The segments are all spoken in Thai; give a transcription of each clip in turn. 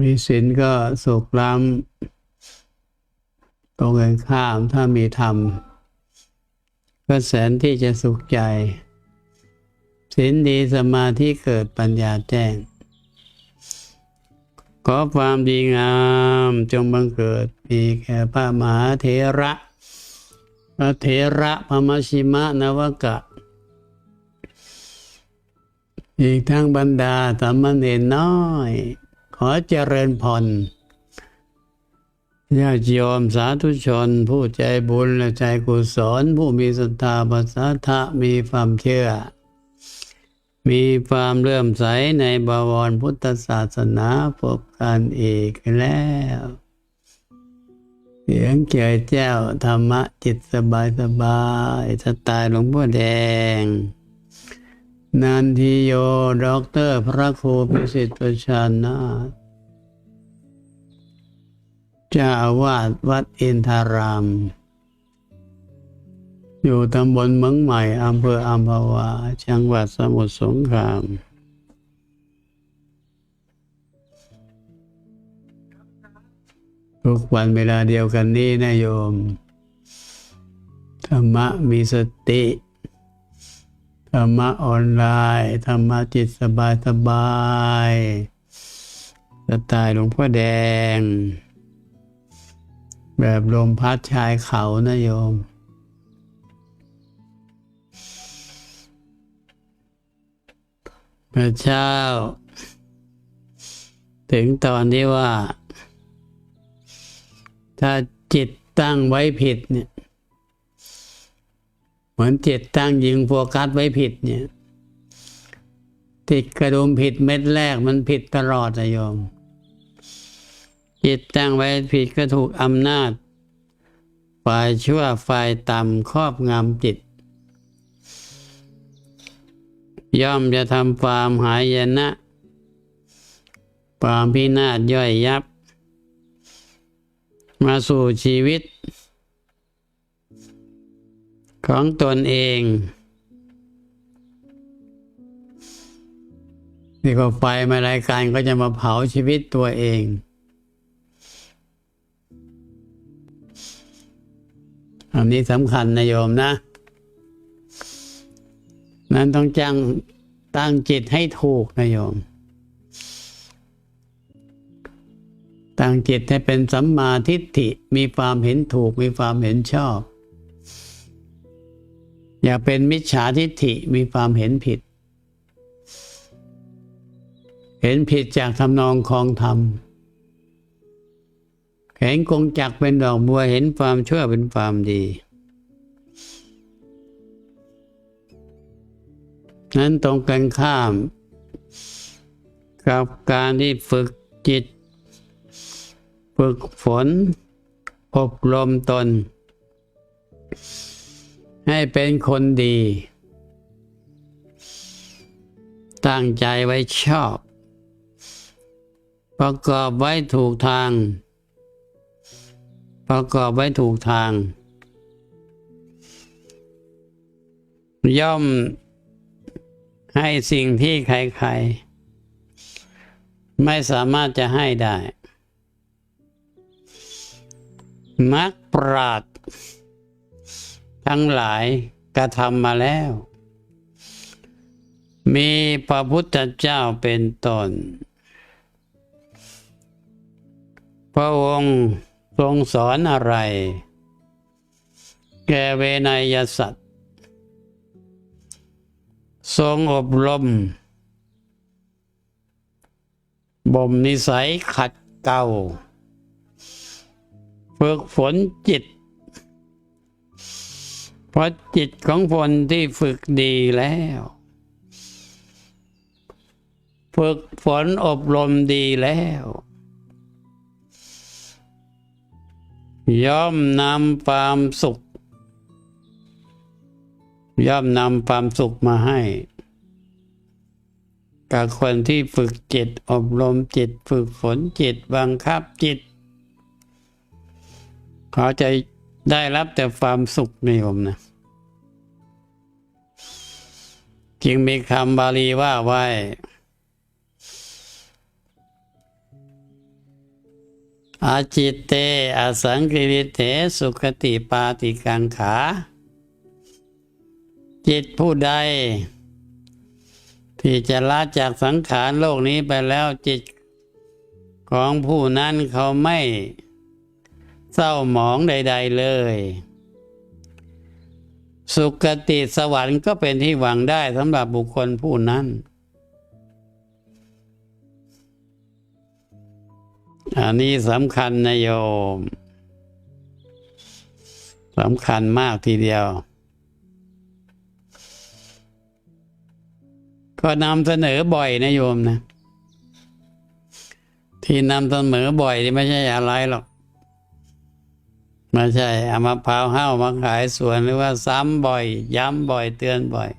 มีศีลก็สุขล้ำตรงกันข้ามถ้ามีธรรม ก็แสนที่จะสุขใจศีลดีสมาธิเกิดปัญญาแจ้ง ขอความดีงามจงบังเกิดมีแก่พระมหาเถระพระเถระพระมชิมะนวกะ อีกทั้งบรรดาสามเณรน้อย ขอเจริญพรญาติโยมสาธุชน ผู้ใจบุญและใจกุศลผู้มีศรัทธาภาษาทะมีความเชื่อ มีความเลื่อมใสในบวรพุทธศาสนาพบกันอีกแล้วเสียงเกี่ยวแจ้วธรรมะจิตสบายสบายสไตล์หลวงพ่อแดง นันทิโยด็อกเตอร์พระครูพิสิทธิ์ประชานาจ้าอาวาสวัดอินทาราม อยู่ตำบลเมืองใหม่อำเภออัมพวา จังหวัดสมุทรสงคราม ทุกวันเวลาเดียวกันนี้นะโยม ธรรมะมีสติ ธรรมะออนไลน์ธรรมะจิตสบายสบายสไตล์หลวงพ่อแดง แบบลมพัดชายเขานะโยม พระเจ้า ถึงตอนที่ว่า ถ้าจิตตั้งไว้ผิดเนี่ย เหมือนจิตตั้งยิงโฟกัสไว้ผิดเนี่ย ติดกระดุมผิดเม็ดแรกมันผิดตลอดนะโยม จิตตั้งไว้ผิดก็ถูกอำนาจ ฝ่ายชั่วฝ่ายต่ำครอบงำจิต ย่อมจะทำความหายนะ ความพินาศย่อยยับ มาสู่ชีวิต ของตนเอง นี่ก็ไฟมารายการก็จะมาเผาชีวิตตัวเอง อันนี้สำคัญนะโยมนะ นั้นต้องจังตั้งจิตให้ถูกนะโยม ตั้งจิตให้เป็นสัมมาทิฏฐิ มีความเห็นถูก มีความเห็นชอบ อย่าเป็นมิจฉาทิฏฐิมีความเห็นผิด เห็นผิดจากทำนองคลองธรรมเห็นกงจักเป็นดอกบัวเห็นความชั่วเป็นความดีนั้นตรงกันข้าม กับการที่ฝึกจิต ฝึกฝน อบรมตน ให้เป็นคนดี ตั้งใจไว้ชอบ ประกอบไว้ถูกทาง ประกอบไว้ถูกทาง ย่อมให้สิ่งที่ใครๆ ไม่สามารถจะให้ได้ มักปราด ทั้งหลายกระทำมาแล้ว มีพระพุทธเจ้าเป็นตนพระองค์ทรงสอนอะไร แก่เวนยสัตว์ ทรงอบรม บ่มนิสัยขัดเกลาฝึกฝนจิต เพราะจิตของคนที่ฝึกดีแล้ว ฝึกฝนอบรมดีแล้ว ย่อมนำความสุข ย่อมนำความสุขมาให้กับคนที่ฝึกจิตอบรมจิต ฝึกฝนจิตบังคับจิต เขาจะได้รับแต่ความสุขในผมนะ จึงมีคำบาลีว่าไว้ อาจิตเตอสังกิริเตสุขติปาติกังขา จิตผู้ใด ที่จะละจากสังขารโลกนี้ไปแล้วจิตของผู้นั้นเขาไม่เศร้าหมองใด ๆเลย สุคติสวรรค์ก็เป็นที่หวังได้สำหรับบุคคลผู้นั้น อันนี้สำคัญนะโยมสำคัญมากทีเดียว ก็นำเสนอบ่อยนะโยมนะ ที่นำเสนอบ่อยนี่ไม่ใช่อะไรหรอก ไม่ใช่เอามาพร้าวห้าวมาขายสวนหรือว่าซ้ำบ่อย ย้ำบ่อยเตือนบ่อย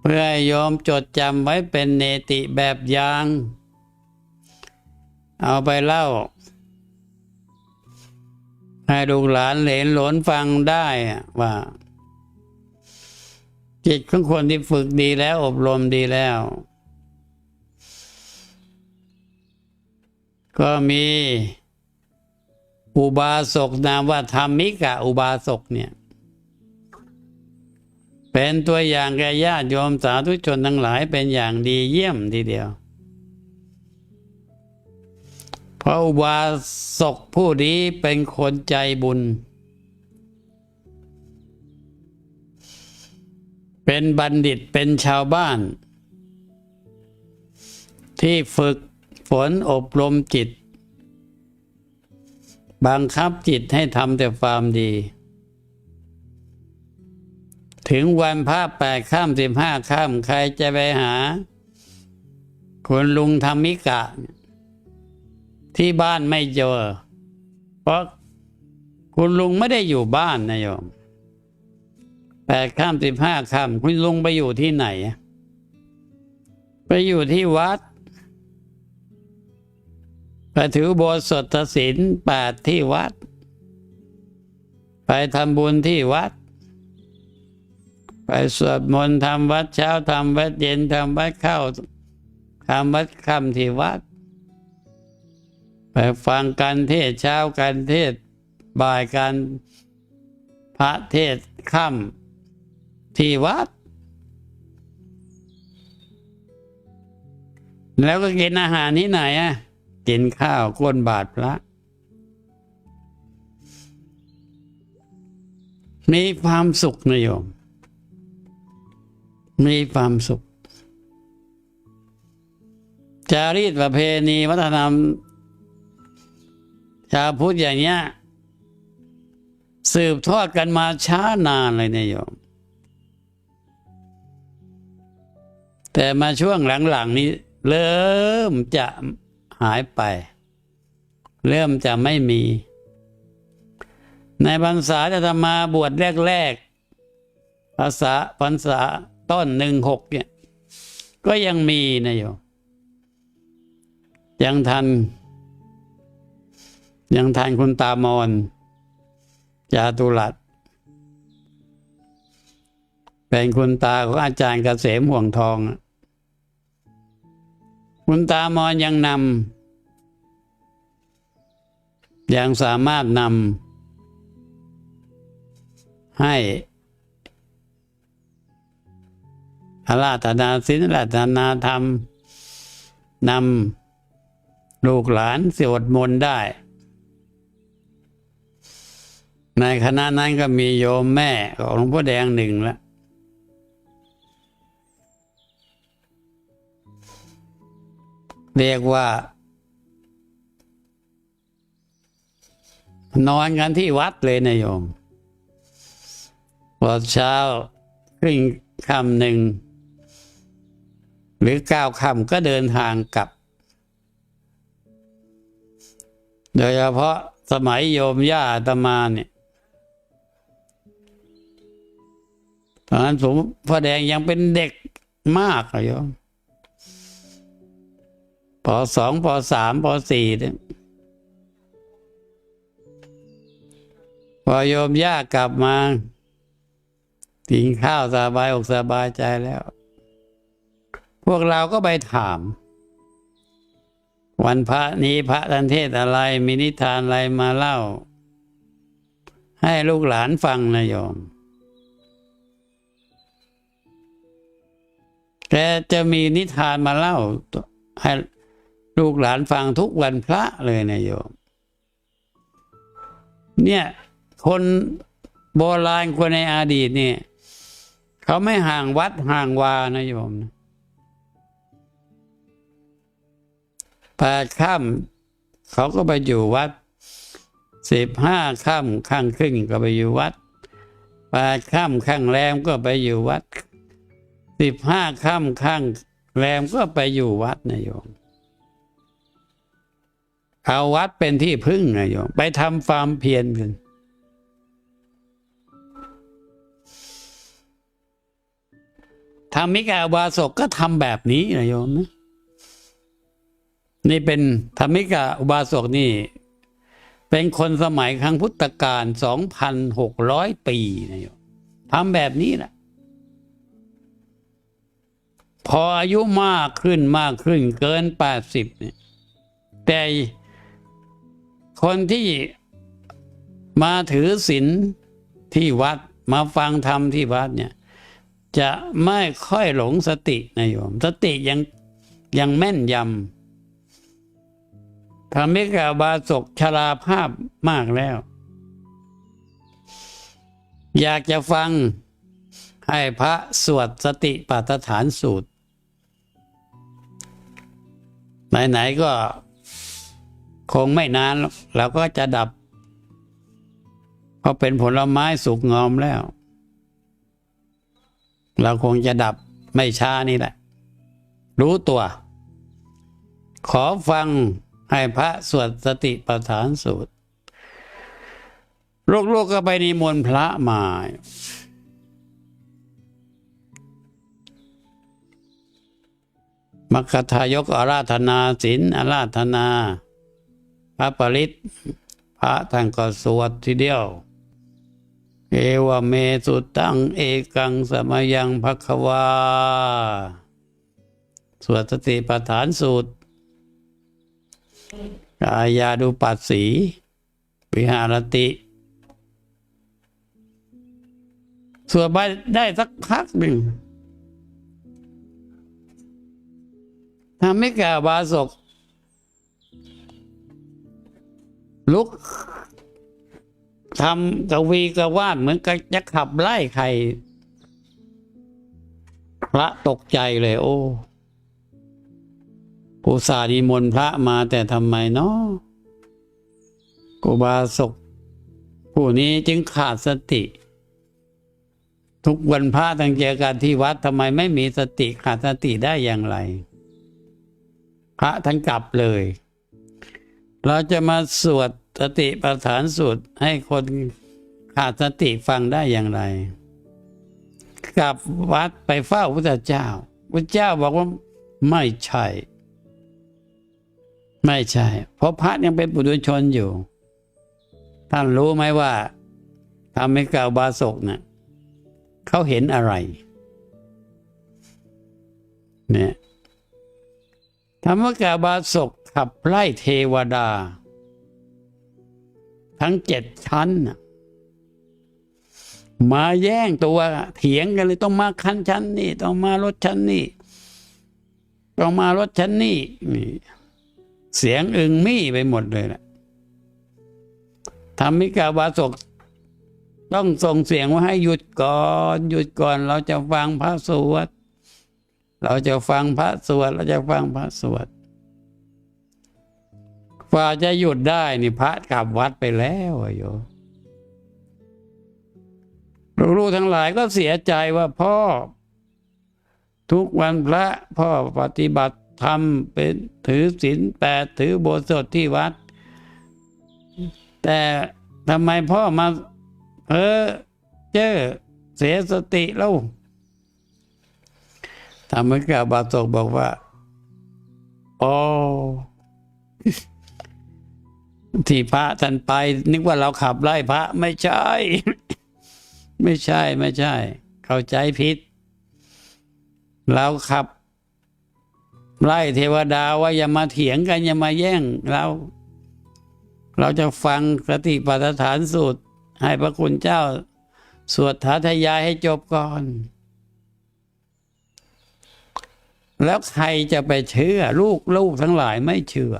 เพื่อให้โยมจดจำไว้เป็นเนติแบบอย่าง เอาไปเล่า ให้ลูกหลานเหลนหลนฟังได้ว่าจิตของคนที่ฝึกดีแล้วอบรมดีแล้ว ก็มี อุบาสกนามว่าธรรมิกะ อุบาสกเนี่ย เป็นตัวอย่างแก่ญาติโยมสาธุชนทั้งหลายเป็นอย่างดีเยี่ยมทีเดียว เพราะอุบาสกผู้นี้เป็นคนใจบุญ เป็นบัณฑิตเป็นชาวบ้าน ที่ฝึกฝนอบรมจิต บังคับจิตให้ทำแต่ความดี ถึงวันพระแปดข้ามสิบห้าข้ามใครจะไปหาคุณลุงธรรมิกะ ที่บ้านไม่เจอ เพราะคุณลุงไม่ได้อยู่บ้านนะโยมแปดข้ามสิบห้าข้ามคุณลุงไปอยู่ที่ไหน ไปอยู่ที่วัด ไปถือโบสถศีลแปดที่วัด ไปทำบุญที่วัด ไปสวดมนต์ทำวัดเช้าทำวัดเย็นทำวัดเข้าทำวัดค่ำที่วัด ไปฟังการเทศเช้าการเทศบ่ายการพระเทศค่ำที่วัด แล้วก็กินอาหารที่ไหนอะ กินข้าวก้นบาทพระ มีความสุขนะโยม มีความสุข จารีตประเพณีวัฒนธรรม ชาวพุทธอย่างเนี้ย สืบทอดกันมาช้านานเลยนี่ยโยมแต่มาช่วงหลัง ๆ นี้ เริ่มจะ หายไป เริ่มจะไม่มี ในพรรษาจะทำมาบวชแรกๆภาษาพรรษาต้นหนึ่งหกเนี่ย ก็ยังมีนะโยมยังทัน ยังทันคุณตามอนจาตุรัสเป็นคุณตาของอาจารย์เกษมห่วงทองอะ คุณตามอนยังนำยังสามารถนำให้อาราธนาศีลอาราธนาธรรมนำลูกหลานสวดมนต์ได้ ในคณะนั้นก็มีโยมแม่ของหลวงพ่อแดงหนึ่งล้ว เรียกว่า นอนกันที่วัดเลยนะโยมพอเช้าขึ้นคำหนึ่ง หรือเก้าคำก็เดินทางกลับ โดยเฉพาะสมัยโยมย่าอาตมาเนี่ยตอนนั้นผมพ่อแดงยังเป็นเด็กมากอะโยม ปสองปสามปสี่เนี่ยพอโยมย่ากลับมากินข้าวสบายอกสบายใจแล้ว พวกเราก็ไปถาม วันพระนี้พระท่านเทศอะไร มีนิทานอะไรมาเล่า ให้ลูกหลานฟังนะโยมแกจะมีนิทานมาเล่าให้ ลูกหลานฟังทุกวันพระเลยนะโยม เนี่ย คนโบราณคนในอดีตเนี่ย เขาไม่ห่างวัดห่างวานะโยมนะแปดค่ำเขาก็ไปอยู่วัดสิบห้าค่ำข้างครึ่งก็ไปอยู่วัดแปดค่ำข้างแรมก็ไปอยู่วัดสิบห้าค่ำข้างแรมก็ไปอยู่วัดนะโยม เอาวัดเป็นที่พึ่งนะโยมไปทำฟาร์มเพียรกันธรรมิกาอุบาสกก็ทำแบบนี้นะโยมนะนี่เป็นธรรมิกาอุบาสกนี่ เป็นคนสมัยครั้งพุทธกาลสองพันหกร้อยปีนะโยมทำแบบนี้แหละพออายุมากขึ้นมากขึ้นเกินแปดสิบเนี่ยแต่ คนที่มาถือศีลที่วัดมาฟังธรรมที่วัดเนี่ยจะไม่ค่อยหลงสตินะโยม สติยังยังแม่นยำทำให้กับบาศกชราภาพมากแล้ว อยากจะฟังให้พระสวดสติปัฏฐานสูตร ไหน ๆ ก็ คงไม่นานเราก็จะดับ เพราะเป็นผลไม้สุกงอมแล้ว เราคงจะดับไม่ช้านี่แหละ รู้ตัว ขอฟังให้พระสวดสติปัฏฐานสูตรโลกๆก็ไปนิมนต์พระมามัคคทายกอาราธนาศีลอาราธนา ระปริตพระท่านก็สวดทีเดียว เอวเมสุตังเอกังสมยังภควา สวดสติปัฏฐานสูตรกายาดูปัสสีวิหารติ สวดไปได้สักพักหนึ่งทำให้แก่บาศก ลุกทำกวีกวาดเหมือนกับจะขับไล่ใคร พระตกใจเลย โอ้กูสาดีมนพระมาแต่ทำไมเนาะกูบาศกผู้นี้จึงขาดสติ ทุกวันพระตั้งเจอกันที่วัดทำไมไม่มีสติขาดสติได้อย่างไร พระท่านกลับเลย เราจะมาสวด สติปัฏฐานสูตรให้คนขาดสติฟังได้อย่างไรกลับวัดไปเฝ้าพระเจ้าพระเจ้าบอกว่าไม่ใช่ ไม่ใช่ เพราะพระยังเป็นปุถุชนอยู่ ท่านรู้ไหมว่าทำให้กล่าวบาศกเนะ่ะเขาเห็นอะไร เนี่ยธรรมกาบาศกขับไล่เทวดา ทั้งเจ็ดชั้น มาแย่งตัวเถียงกันเลยต้องมาคันชั้นนี่ ต้องมารถชั้นนี่ ต้องมารถชั้นนี่นี่ เสียงอึงมี่ไปหมดเลยแหละธรรมิกาบาศกต้องส่งเสียงว่าให้หยุดก่อน หยุดก่อน เราจะฟังพระสวด เราจะฟังพระสวด เราจะฟังพระสวด กว่าจะหยุดได้นี่พระกลับวัดไปแล้วอะโยลูกๆทั้งหลายก็เสียใจว่าพ่อ ทุกวันพระพ่อปฏิบัติธรรมเป็นถือศีลแปดถือโบสถที่วัด แต่ทำไมพ่อมาเออเจ้อเสียสติแล้วทำให้กาบาตกบอกว่าอ๋อ ที่พระท่านไป นึกว่าเราขับไล่พระไม่ใช่ ไม่ใช่ไม่ใช่ เข้าใจผิด เราขับ ไล่เทวดาว่าอย่ามาเถียงกันอย่ามาแย่งเราเราจะฟังสติปัฏฐานสูตร ให้พระคุณเจ้า สวดท้าทยายให้จบก่อน แล้วใครจะไปเชื่อ ลูกลูกทั้งหลายไม่เชื่อ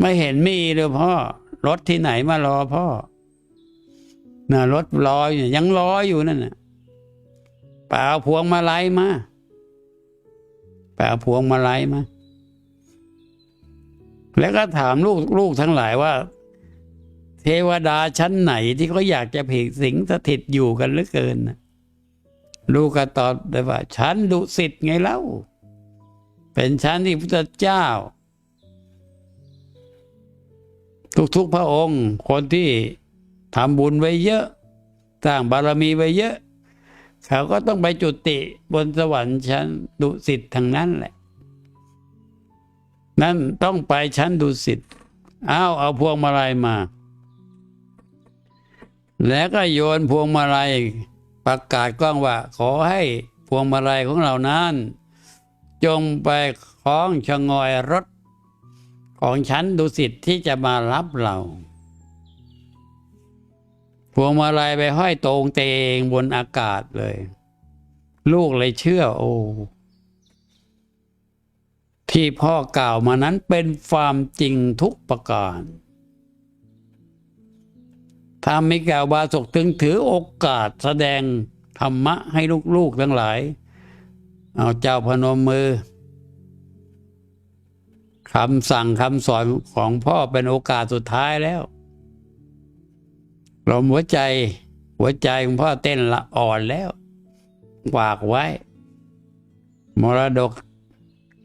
ไม่เห็นมีเลยพ่อ รถที่ไหนมารอพ่อน่ะรถรออยู่ยังรออยู่นั่นน่ะเปล่าพวงมาลัยมาเปล่าพวงมาลัยมาแล้วก็ถามลูกลูกทั้งหลายว่า เทวดาชั้นไหนที่เขาอยากจะผิสิงสถิตอยู่กันเหลือเกินนะลูกก็ตอบได้ว่าชั้นดุสิตไงเล่า เป็นชั้นที่พุทธเจ้า ทุกๆพระองค์ คนที่ทำบุญไว้เยอะสร้างบารมีไว้เยอะ เขาก็ต้องไปจุติบนสวรรค์ชั้นดุสิตทางนั้นแหละ นั่นต้องไปชั้นดุสิตเอาเอาพวงมาลัยมา แล้วก็โยนพวงมาลัยประกาศกล้องว่า ขอให้พวงมาลัยของเรานั้น จงไปคล้องชะงอยรถ ของฉันดุสิตที่จะมารับเรา พวงมาลัยไปห้อยตรงเตงบนอากาศเลย ลูกเลยเชื่อ โอ้ที่พ่อกล่าวมานั้นเป็นความจริงทุกประการถ้าไม่กล่าวบาศกถึงถือโอกาสแสดงธรรมะให้ลูกๆทั้งหลาย เอาเจ้าพนมมือ คำสั่งคำสอนของพ่อเป็นโอกาสสุดท้ายแล้วลมหัวใจ หัวใจของพ่อเต้นละอ่อนแล้วฝากไว้ มรดก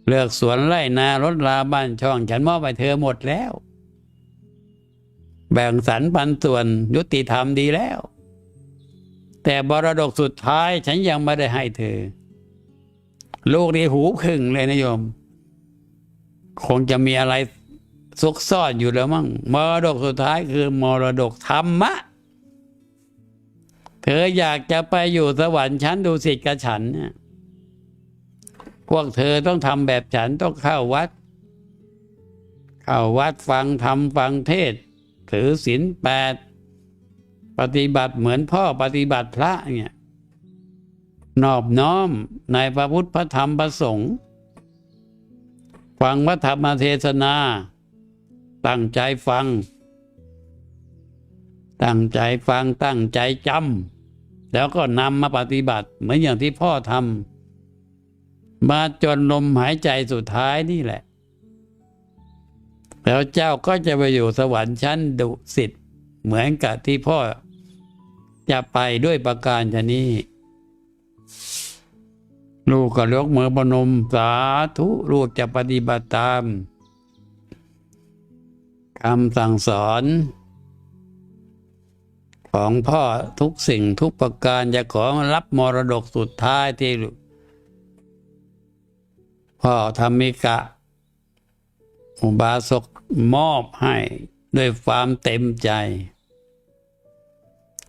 เลือกสวนไร่นารถลาบ้านช่อง ฉันมอบไปเธอหมดแล้ว แบ่งสรรปันส่วนยุติธรรมดีแล้ว แต่บรดกสุดท้ายฉันยังไม่ได้ให้เธอ ลูกนี่หูขึ่งเลยนะโยม คงจะมีอะไรซุกซ่อนอยู่แล้วมั้งมรดกสุดท้ายคือมรดกธรรมะ เธออยากจะไปอยู่สวรรค์ชั้นดูสิทธิ์กับฉันเนี่ยพวกเธอต้องทำแบบฉันต้องเข้าวัด เข้าวัดฟังธรรมฟังเทศ ถือศีลแปดปฏิบัติเหมือนพ่อปฏิบัติพระเนี่ยนอบน้อมในพระพุทธพระธรรมพระสงฆ์ ฟังพระธรรมเทศนา ตั้งใจฟัง ตั้งใจฟังตั้งใจจำแล้วก็นำมาปฏิบัติ เหมือนอย่างที่พ่อทำมาจนลมหายใจสุดท้ายนี่แหละ แล้วเจ้าก็จะไปอยู่สวรรค์ชั้นดุสิตเหมือนกับที่พ่อจะไปด้วยประการชนี้ ลูกก็ยกมือปนมสาธุลูกจะปฏิบัติตามคำสั่งสอน ของพ่อทุกสิ่งทุกประการจะขอรับมรดกสุดท้ายที่ พ่อธรรมิกะ อุบาสกมอบให้ด้วยความเต็มใจ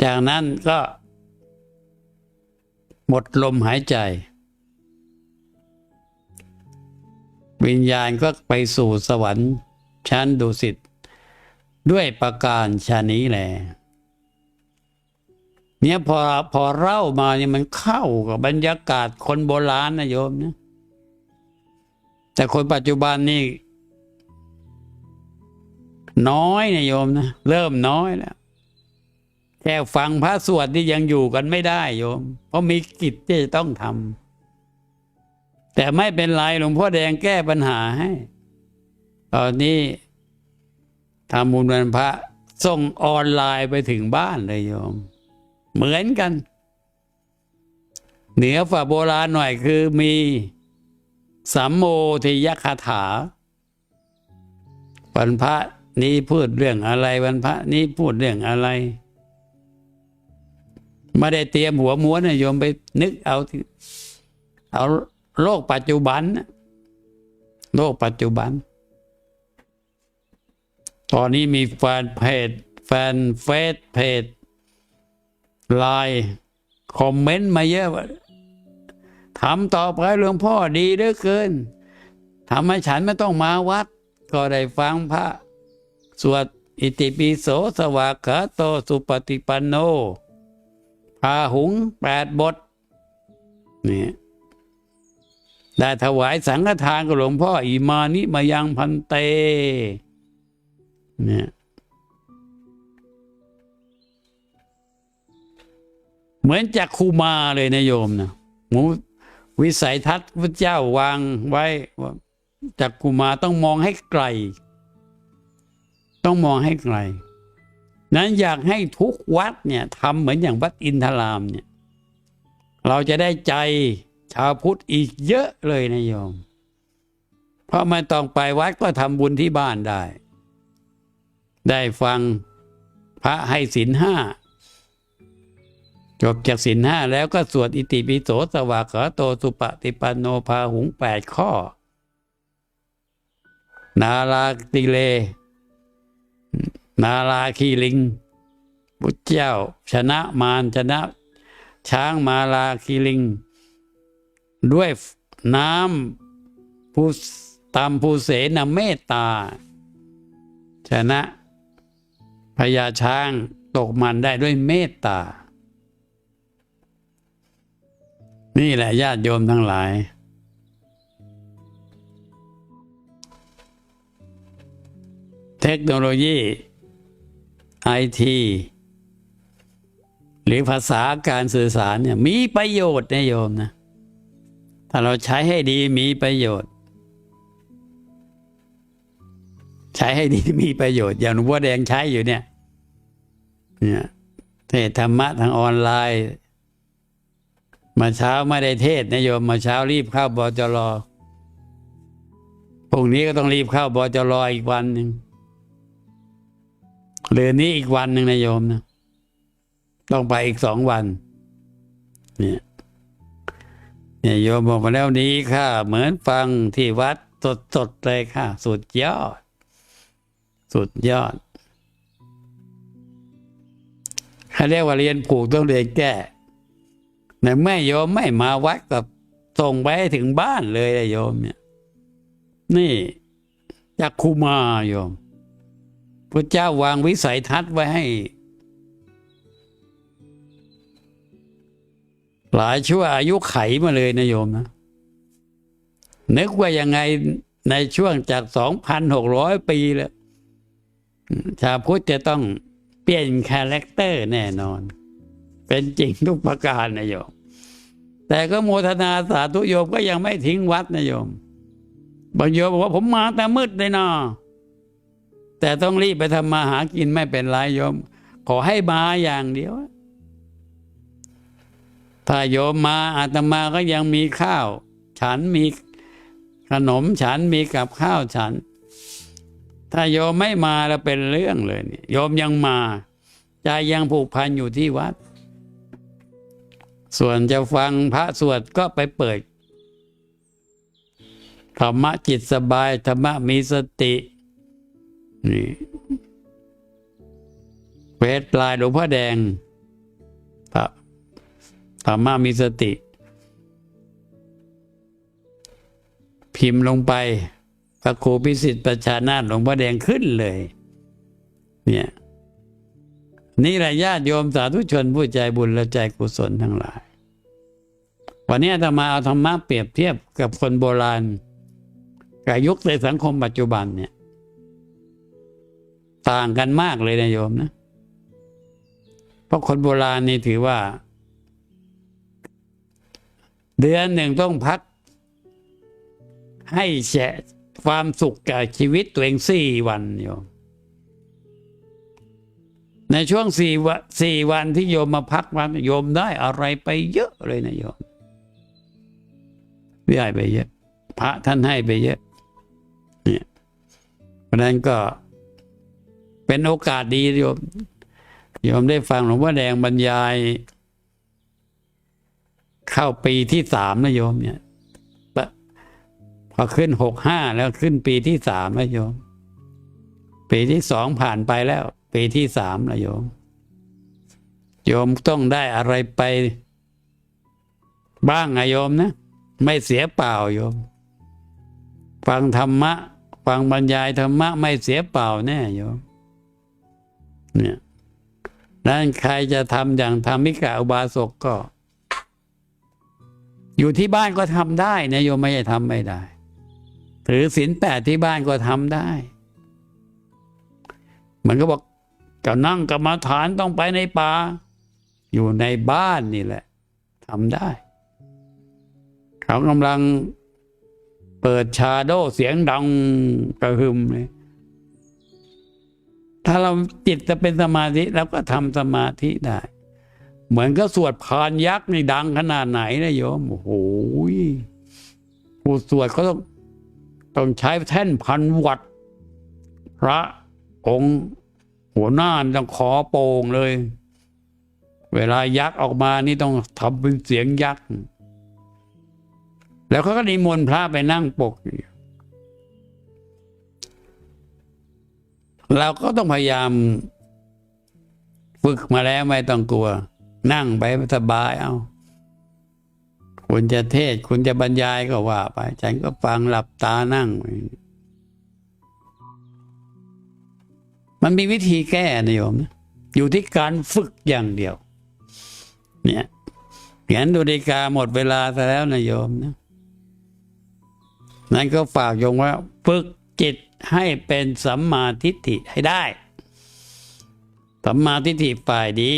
จากนั้นก็ หมดลมหายใจ วิญญาณก็ไปสู่สวรรค์ชั้นดุสิตด้วยประการชานี้แหละเนี่ยพอพอเล่ามาเนี่ยมันเข้ากับบรรยากาศคนโบราณนะโยมนะแต่คนปัจจุบันนี่น้อยนะโยมนะเริ่มน้อยแล้วแค่ฟังพระสวดนี่ยังอยู่กันไม่ได้โยม เพราะมีกิจที่จะต้องทำ แต่ไม่เป็นไรหลวงพ่อแดงแก้ปัญหาให้ ตอนนี้ทำบุญวันพระส่งออนไลน์ไปถึงบ้านเลยโยม เหมือนกัน เหนือฝ่าโบราณหน่อยคือมีสัมโมทิยคาถา วันพระนี้พูดเรื่องอะไรวันพระนี้พูดเรื่องอะไรไม่ได้เตรียมหัวม้วนนะโยมไปนึกเอาที่เอา โลกปัจจุบันนะโลกปัจจุบัน ตอนนี้มีแฟนเพจแฟนเฟซเพจไลน์คอมเมนต์มาเยอะว่าทำต่อไปหลวงพ่อดีเหลือเกินทำให้ฉันไม่ต้องมาวัด ก็ได้ฟังพระ สวดอิติปิโสสวากขาโตสุปฏิปันโนพาหุงแปดบทนี่ ได้ถวายสังฆทานกับหลวงพ่ออิมานิมายังพันเตเนี่ยเหมือนจักคูมาเลยนะโยมนะหมูวิสัยทัศน์พระเจ้าวางไว้ว่าจักคูมาต้องมองให้ไกล ต้องมองให้ไกล นั้นอยากให้ทุกวัดเนี่ยทำเหมือนอย่างวัดอินทรามเนี่ย เราจะได้ใจ ชาวพุทธอีกเยอะเลยนะโยม เพราะมันต้องไปวัดก็ทำบุญที่บ้านได้ ได้ฟังพระให้ศีลห้าจบจากศีลห้าแล้วก็สวดอิติปิโสสวากขาโตสุปฏิปันโนพาหุงแปดข้อ นาลาติเล นาลาคีลิงพุทธเจ้า ชนะมารชนะ ช้างมาลาคีลิง ด้วยน้ำผู้ตามผู้เสนเมตตา ชนะพญาช้างตกมันได้ด้วยเมตตา นี่แหละญาติโยมทั้งหลาย เทคโนโลยีไอทีหรือภาษาการสื่อสารเนี่ยมีประโยชน์นะโยมนะ ถ้าเราใช้ให้ดีมีประโยชน์ ใช้ให้ดีมีประโยชน์ อย่างหลวงพ่อแดงใช้อยู่เนี่ย เนี่ยเทศธรรมะทางออนไลน์มาเช้าไม่ได้เทศนะโยมมาเช้ารีบเข้าบจรพรุ่งนี้ก็ต้องรีบเข้าบจรอีกวันหนึ่งหรือนี้อีกวันหนึ่งนะโยมนะ ต้องไปอีกสองวัน เนี่ย เนี่ยโยมบอกมาแล้วนี้ค่ะ เหมือนฟังที่วัดสดๆเลยค่ะ สุดยอด สุดยอดเขาเรียกว่าเรียนผูกต้องเรียนแก้แต่แม่โยมไม่มาวัดกับส่งไปถึงบ้านเลยนะโยมเนี่ย นี่จากคูมาโยมพระเจ้าวางวิสัยทัศน์ไว้ให้ หลายชั่วอายุไขมาเลยนะโยมนะนึกว่ายังไงในช่วงจากสองพันหกร้อยปีแล้วชาวพุทธจะต้องเปลี่ยนคาแรคเตอร์แน่นอน เป็นจริงทุกประการนะโยม แต่ก็โมทนาสาธุโยมก็ยังไม่ทิ้งวัดนะโยมบางโยมบอกว่าผมมาแต่มืดเลยนะแต่ต้องรีบไปทำมาหากินไม่เป็นไรโยม ขอให้มาอย่างเดียว ถ้าโยมมาอาตมาก็ยังมีข้าว ฉันมีขนมฉันมีกับข้าวฉัน ถ้าโยมไม่มาแล้วเป็นเรื่องเลยเนี่ยโยมยังมาใจยังผูกพันอยู่ที่วัด ส่วนจะฟังพระสวดก็ไปเปิดธรรมะจิตสบายธรรมะมีสตินี่เวทปลายหลวงพ่อแดง ธรรมะมีสติ พิมพ์ลงไปพระครูพิสิทธิ์ประชานาถหลวงพ่อแดงขึ้นเลย เนี่ยนี่แหละญาติโยมสาธุชนผู้ใจบุญและใจกุศลทั้งหลาย วันนี้อาตมาเอาธรรมะเปรียบเทียบกับคนโบราณกับยุคในสังคมปัจจุบันเนี่ย ต่างกันมากเลยนะโยมนะ เพราะคนโบราณนี่ถือว่า เดือนหนึ่งต้องพัก ให้แชะความสุขกับชีวิตตัวเองสี่วันโยมในช่วงสี่วันสี่วันที่โยมมาพักวันโยมได้อะไรไปเยอะเลยนะโยมได้ไปเยอะ พระท่านให้ไปเยอะเนี่ยเพราะนั้นก็เป็นโอกาสดีโยมโยมได้ฟังหลวงพ่อแดงบรรยาย เข้าปีที่สามนะโยมเนี่ยพอขึ้นหกห้าแล้วขึ้นปีที่สามแล้วโยม ปีที่สองผ่านไปแล้ว ปีที่สามแล้วโยม โยมต้องได้อะไรไป บ้างไงโยมนะ ไม่เสียเปล่าโยม ฟังธรรมะ ฟังบรรยายธรรมะ ไม่เสียเปล่าแน่โยม เนี่ยนั้นใครจะทำอย่างธรรมิกะอุบาสกก็ อยู่ที่บ้านก็ทำได้นะโยมไม่ใช่ทำไม่ได้ ถือศีลแปดที่บ้านก็ทำได้เหมันก็บอกจะนั่งกรรมฐานต้องไปในป่าอยู่ในบ้านนี่แหละทำได้ เขากำลังเปิดชาโดเสียงดังกระหึ่มเลยถ้าเราจิตจะเป็นสมาธิเราก็ทำสมาธิได้ เหมือนก็สวดพานยักษ์ในดังขนาดไหนนะโยมโอ้โหผู้สวดก็ต้องต้องใช้แท่นพันวัตพระองค์หัวหน้าต้องขอโป่งเลย เวลายักษ์ออกมานี่ต้องทำเป็นเสียงยักษ์ แล้วเขาก็นิมนต์พระไปนั่งปก เราก็ต้องพยายาม ฝึกมาแล้วไม่ต้องกลัว นั่งไปสบายเอาคุณจะเทศ คุณจะบรรยายก็ว่าไป ฉันก็ฟังหลับตานั่ง มันมีวิธีแก้นะโยมนะอยู่ที่การฝึกอย่างเดียว เนี่ยงั้นดูดีกาหมดเวลาซะแล้วนะโยมนะนั่นก็ฝากโยมว่า ฝึกจิตให้เป็นสัมมาทิฏฐิให้ได้สัมมาทิฏฐิฝ่ายดี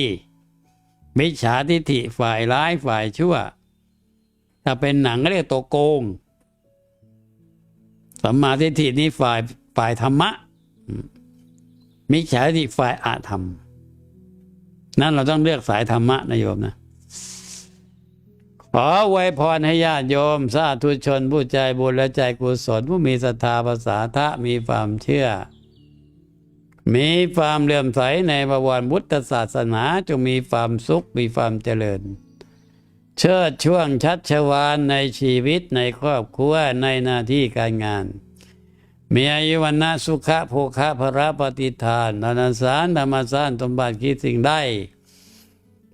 มิจฉาทิฏฐิฝ่ายร้ายฝ่ายชั่ว ถ้าเป็นหนังก็เรียกตัวโกงสัมมาทิฏฐินี่ฝ่ายฝ่ายธรรมะ มิจฉาทิฏฐิฝ่ายอาธรรม นั่นเราต้องเลือกสายธรรมะนะโยมนะขอไวยพรให้ญาติโยม สาธุชนผู้ใจบุญและใจกุศลผู้มีศรัทธาภาษาทะมีความเชื่อ มีความเลื่อมใสในบวรพุทธศาสนาจงมีความสุขมีความเจริญ เชิดช่วงชัชวานในชีวิตในครอบครัวในหน้าที่การงาน มีอายุวันนะสุขะโภคะพระปฏิทานอนันสารธรรมสารสมบัติคิดสิ่งได้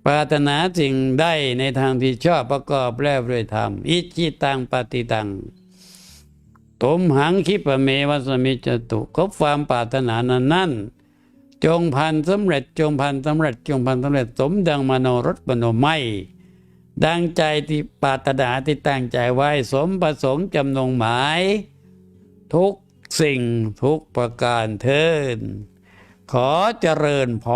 ปรารถนาสิ่งได้ในทางที่ชอบประกอบแล้วด้วยธรรม อิจิตังปฏิตัง ตมหังคิปะเมวัสมิจตุคบความปรารถนานั้นนั่นจงพันสำเร็จจงพันสำเร็จจงพันสำเร็จสมดังมโนรสมโนไม่ดังใจที่ปรารถนาที่ตั้งใจไว้สมประสงค์จำนงหมาย ทุกสิ่งทุกประการเทินขอเจริญพร